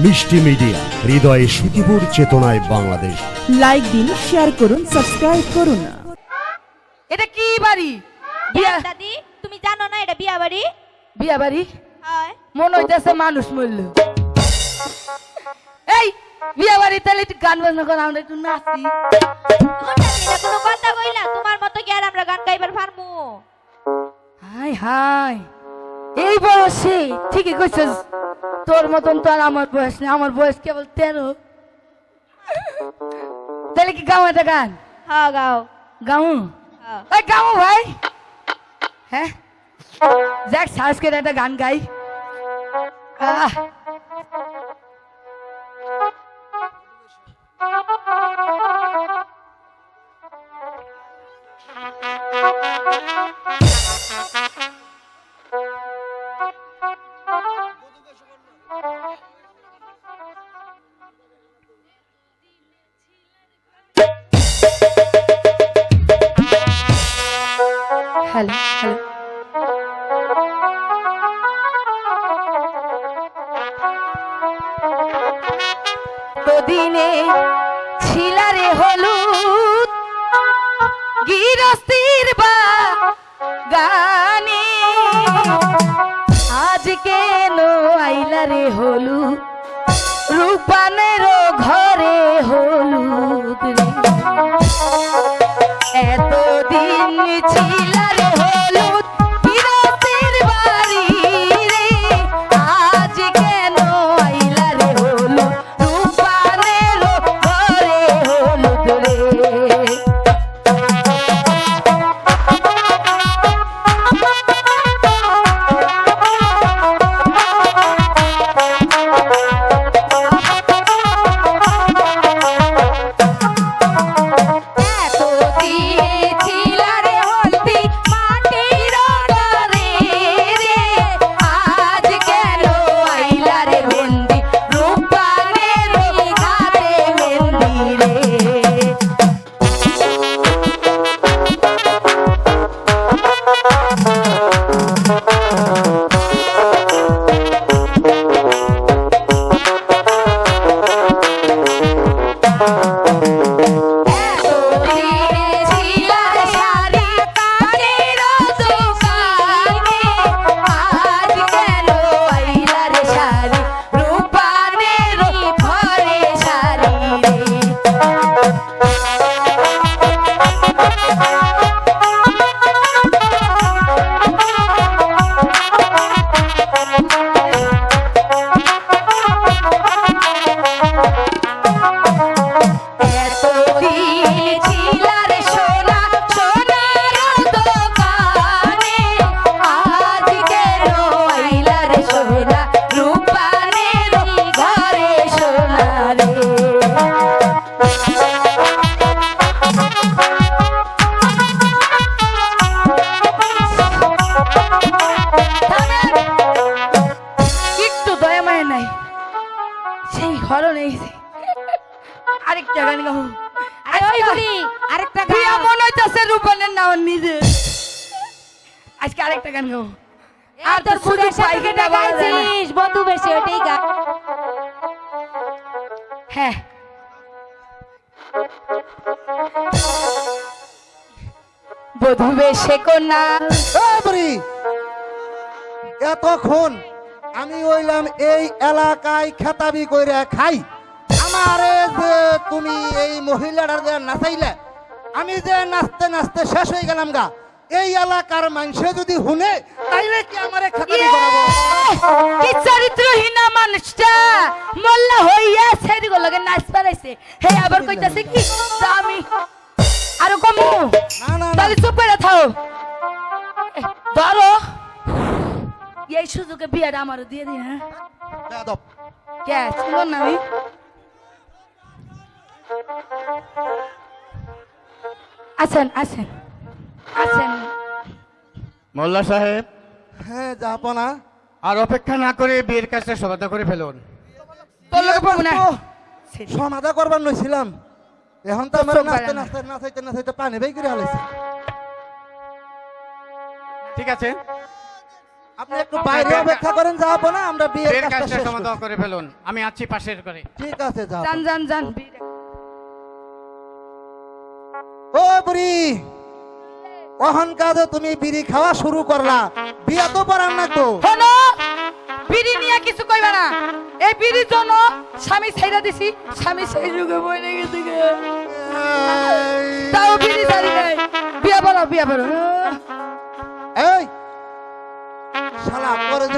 মিষ্টি মিডিয়া হৃদয়ে সুখীপুর চেতনায় বাংলাদেশ। লাইক দিন শেয়ার করুন সাবস্ক্রাইব করুন। এটা কি বাড়ি? দাদি তুমি জানো না এটা বিয়া বাড়ি? বিয়া বাড়ি? হয়। মনে হইতেছে মানুষ মরল। এই বিয়া বাড়ি তাহলে একটু গান বাজনা করে আমরা একটু নাচি। কোনো কথা কইলা? তোমার মতো কি আর আমরা গান গাইবার পারমু? হাই হাই এই বয়সে ঠিকই কইছিস। তোর মতন তো আর আমার বয়স নেই। আমার বয়স কেবল তেরো। তাহলে কি গাও একটা গান? হ্যাঁ গাও। গাও? হ্যাঁ। এই গাও ভাই। হ্যাঁ? যাক সাহস করে একটা গান গাই। আহ। দিনে ছিলারে হলুদ গিরস্তির বা গানে। আজ কেন আইলারে হলুদ? রূপানের ঘরে আরেকটা মনে হইতাছে রূপনের নাম নিজে। আজকে আরেকটা গান গাও। আর তোর যায় না। গাইছিস বন্ধু বেশি ওটাই গা। হ্যাঁ। বধু বেশে কন্যা। এতক্ষণ আমি হইলাম এই এলাকায় খেতাবি কইরা খাই। আমারে যে তুমি এই মহিলাটার যে নাচাইলে আমি যে নাচতে নাচতে শেষ হয়ে গেলাম গা। এই এলাকার মানুষে যদি শুনে তাইলে কি আমারে করাবো? কি চরিত্রহীনা মানুষটা। মোল্লা হইয়া গো লগে নাচ পারাইছে হে আবার কইতাছে কি? আমি আরও কমু। তাহলে চুপ করে থাও। ধরো। এই সুযোগে বিয়াটা আমারও দিয়ে দিন হ্যাঁ? কে? শুনুন না আমি। আছেন আছেন আছেন মোল্লা সাহেব হ্যাঁ যাব না আর অপেক্ষা না করে বিয়ের কাজটা সমাধা করে ফেলুন। তোর লোক পাবো না। তো সমাধা করবার নইছিলাম। এখন তো আমার নাচতে নাচতে নাচাইতে নাচাইতে পানি বেই করে হালাইছে ঠিক আছে। আপনি একটু বাইরে অপেক্ষা করেন যাব না আমরা বিয়ের কাজটা করছি। করে ফেলুন। আমি আছি পাশের করে ঠিক আছে যান যান যান। কখন কাজে তুমি বিড়ি খাওয়া শুরু করলা। বিয়ে তো পড়ান না তো। হলো বিড়ি নিয়ে কিছু কইবে না। এই বিড়ির জন্য স্বামী ছাইরা দিছি স্বামী সেই যুগে বইরে গেছে গে। তাও বিড়ি ছাড়ি নাই। বিয়া বলো বিয়া বলো। এই শালা পরে যে